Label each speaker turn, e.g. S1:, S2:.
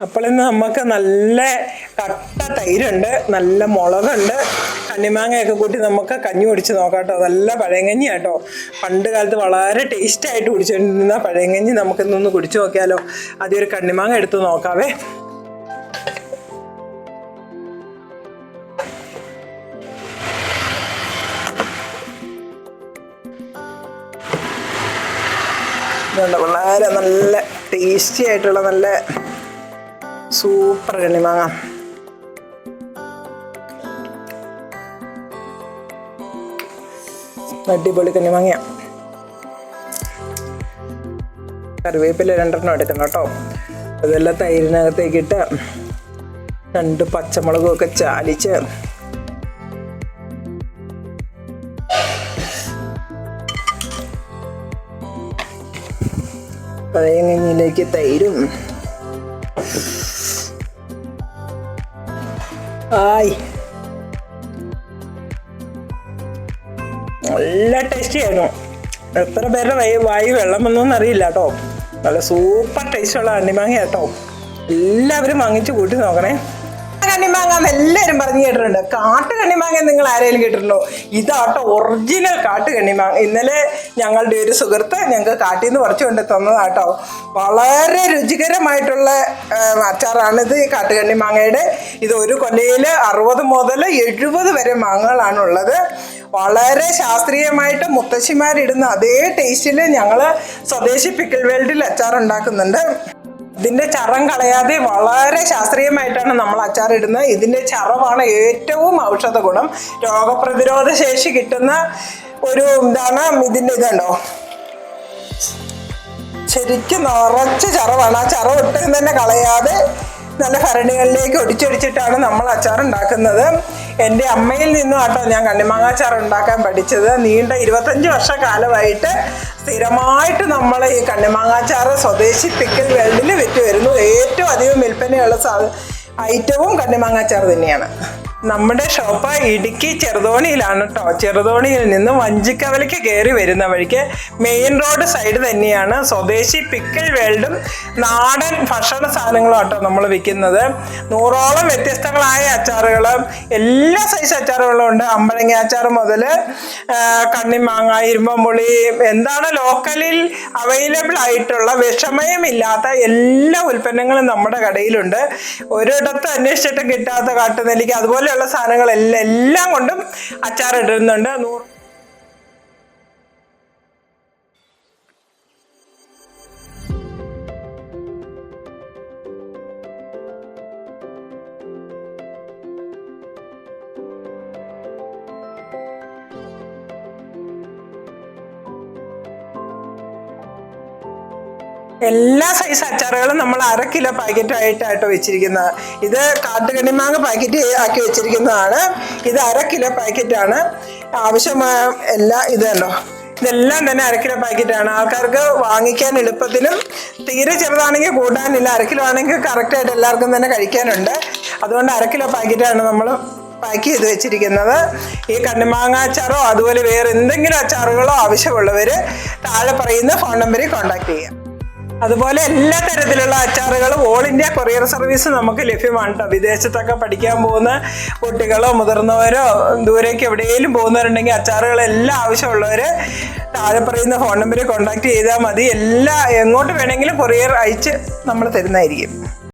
S1: അപ്പോൾ ഇന്ന് നമുക്ക് നല്ല കട്ട തൈരുണ്ട് നല്ല മുളകുണ്ട് കണ്ണിമാങ്ങയൊക്കെ കൂട്ടി നമുക്ക് കഞ്ഞി കുടിച്ച് നോക്കാം കേട്ടോ. നല്ല പഴയങ്കഞ്ഞി കേട്ടോ. പണ്ട് കാലത്ത് വളരെ ടേസ്റ്റായിട്ട് കുടിച്ചുകൊണ്ടിരുന്ന പഴയങ്കഞ്ഞി നമുക്കിന്നൊന്ന് കുടിച്ചു നോക്കിയാലോ. ആദ്യം ഒരു കണ്ണിമാങ്ങ എടുത്ത് നോക്കാവേ. വളരെ നല്ല ടേസ്റ്റി ആയിട്ടുള്ള നല്ല സൂപ്പർ കണ്ണിമാങ്ങ അടിപൊളി കണ്ണിമാങ്ങ കറിവേപ്പില രണ്ടെണ്ണം എടുക്കണം കേട്ടോ. അതെല്ലാം തൈരിനകത്തേക്ക് ഇട്ട് രണ്ട് പച്ചമുളകും ഒക്കെ ചാലിച്ച് പഴയങ്ങഞ്ഞിലേക്ക് തൈരും ആയി. നല്ല ടേസ്റ്റി ആയിരുന്നു. എത്ര പേരുടെ വൈ വായി വെള്ളം വന്നോന്ന് അറിയില്ല കേട്ടോ. നല്ല സൂപ്പർ ടേസ്റ്റുള്ള അണ്ണിമാങ്ങ കേട്ടോ. എല്ലാവരും വാങ്ങിച്ചു കൂട്ടി നോക്കണേ. കണ്ണിമാങ്ങ എന്ന് എല്ലാവരും പറഞ്ഞു കേട്ടിട്ടുണ്ട്. കാട്ടു കണ്ണിമാങ്ങ നിങ്ങൾ ആരെങ്കിലും കേട്ടിട്ടുണ്ടോ? ഇതാട്ടോ ഒറിജിനൽ കാട്ടു കണ്ണിമാങ്ങ. ഇന്നലെ ഞങ്ങളുടെ ഒരു സുഹൃത്ത് ഞങ്ങൾക്ക് കാട്ടിൽ നിന്ന് കുറച്ച് കൊണ്ട് തന്നതാട്ടോ. വളരെ രുചികരമായിട്ടുള്ള അച്ചാറാണിത് അച്ചാറാണ് ഇത് കണ്ണിമാങ്ങയുടെ. ഇത് ഒരു കൊല്ലയിൽ അറുപത് മുതൽ എഴുപത് വരെ മാങ്ങകളാണ് ഉള്ളത് വളരെ ശാസ്ത്രീയമായിട്ട് മുത്തശ്ശിമാരിടുന്ന അതേ ടേസ്റ്റിൽ ഞങ്ങൾ സ്വദേശി പിക്കിൾ വേൾഡിൽ അച്ചാർ ഉണ്ടാക്കുന്നുണ്ട് ഇതിന്റെ ചറം കളയാതെ വളരെ ശാസ്ത്രീയമായിട്ടാണ് നമ്മൾ അച്ചാർ ഇടുന്നത്. ഇതിന്റെ ചറവാണ് ഏറ്റവും ഔഷധ ഗുണം. രോഗപ്രതിരോധ ശേഷി കിട്ടുന്ന ഒരു ഇതാണ് ഇതിന്റെ ഇതുണ്ടോ ശരിക്കും നിറച്ച് ചറവാണ്. ആ ചറവ് ഒട്ടും തന്നെ കളയാതെ നല്ല ഭരണികളിലേക്ക് ഒടിച്ചൊടിച്ചിട്ടാണ് നമ്മൾ അച്ചാർ ഉണ്ടാക്കുന്നത്. എന്റെ അമ്മയിൽ നിന്നും ആട്ടോ ഞാൻ കണ്ണിമാങ്ങാച്ചാർ ഉണ്ടാക്കാൻ പഠിച്ചത്. നീണ്ട ഇരുപത്തഞ്ച് വർഷക്കാലമായിട്ട് സ്ഥിരമായിട്ട് നമ്മൾ ഈ കണ്ണിമാങ്ങാച്ചാറ് സ്വദേശി പിക്കൽ വേൾഡിൽ വിറ്റ് വരുന്നു ഏറ്റവും അധികം വിൽപ്പനയുള്ള ഐറ്റവും കണ്ണിമാങ്ങാച്ചാർ തന്നെയാണ്. നമ്മുടെ ഷോപ്പ് ഇടുക്കി ചെറുതോണിയിലാണ് കേട്ടോ ചെറുതോണിയിൽ നിന്ന് വഞ്ചിക്കവലയ്ക്ക് കയറി വരുന്ന വഴിക്ക് മെയിൻ റോഡ് സൈഡ് തന്നെയാണ് സ്വദേശി പിക്കിൾ വേൾഡും നാടൻ ഭക്ഷണ സാധനങ്ങളും കേട്ടോ നമ്മൾ വിൽക്കുന്നത്. നൂറോളം വ്യത്യസ്തങ്ങളായ അച്ചാറുകൾ എല്ലാ സൈസ് അച്ചാറുകളും ഉണ്ട്. അമ്പഴങ്ങ അച്ചാർ മുതൽ കണ്ണിമാങ്ങ ഇരുമ്പമ്പുളി എന്താണ് ലോക്കലിൽ അവൈലബിൾ ആയിട്ടുള്ള വിഷമയമില്ലാത്ത എല്ലാ ഉൽപ്പന്നങ്ങളും നമ്മുടെ കടയിലുണ്ട്. ഒരിടത്ത് അന്വേഷിച്ചിട്ട് കിട്ടാത്ത കാട്ടുനെല്ലിക്ക അതുപോലെയുള്ള സാധനങ്ങളെല്ലാം എല്ലാം കൊണ്ടും അച്ചാർ ഇടുന്നുണ്ട്. നൂറ് എല്ലാ സൈസ് അച്ചാറുകളും നമ്മൾ അര കിലോ പാക്കറ്റ് ആയിട്ടായിട്ടോ വെച്ചിരിക്കുന്നത്. ഇത് കാട്ടുകണിമാങ്ങ പാക്കറ്റ് ആക്കി വെച്ചിരിക്കുന്നതാണ്. ഇത് അര കിലോ പാക്കറ്റ് ആണ്. ആവശ്യമായ എല്ലാ ഇതല്ലോ ഇതെല്ലാം തന്നെ അര കിലോ പാക്കറ്റാണ് ആൾക്കാർക്ക് വാങ്ങിക്കാൻ എളുപ്പത്തിലും തീരെ ചെറുതാണെങ്കിൽ കൂട്ടാനില്ല. അര കിലോ ആണെങ്കിൽ കറക്റ്റായിട്ട് എല്ലാവർക്കും തന്നെ കഴിക്കാനുണ്ട്. അതുകൊണ്ട് അര കിലോ പാക്കറ്റാണ് നമ്മൾ പാക്ക് ചെയ്ത് വെച്ചിരിക്കുന്നത്. ഈ കണ്ണിമാങ്ങ അച്ചാറോ അതുപോലെ വേറെ എന്തെങ്കിലും അച്ചാറുകളോ ആവശ്യമുള്ളവർ താഴെ പറയുന്ന ഫോൺ നമ്പറിൽ കോൺടാക്ട് ചെയ്യാം. അതുപോലെ എല്ലാ തരത്തിലുള്ള അച്ചാറുകളും ഓൾ ഇന്ത്യ കൊറിയർ സർവീസ് നമുക്ക് ലഭ്യമാണ് കേട്ടോ വിദേശത്തൊക്കെ പഠിക്കാൻ പോകുന്ന കുട്ടികളോ മുതിർന്നവരോ ദൂരേക്ക് എവിടെയെങ്കിലും പോകുന്നവരുണ്ടെങ്കിൽ അച്ചാറുകളെല്ലാം ആവശ്യമുള്ളവർ താഴെ പറയുന്ന ഫോൺ നമ്പറിൽ കോൺടാക്ട് ചെയ്താൽ മതി. എല്ലാ എങ്ങോട്ട് വേണമെങ്കിലും കൊറിയർ അയച്ച് നമ്മൾ തരുന്നതായിരിക്കും.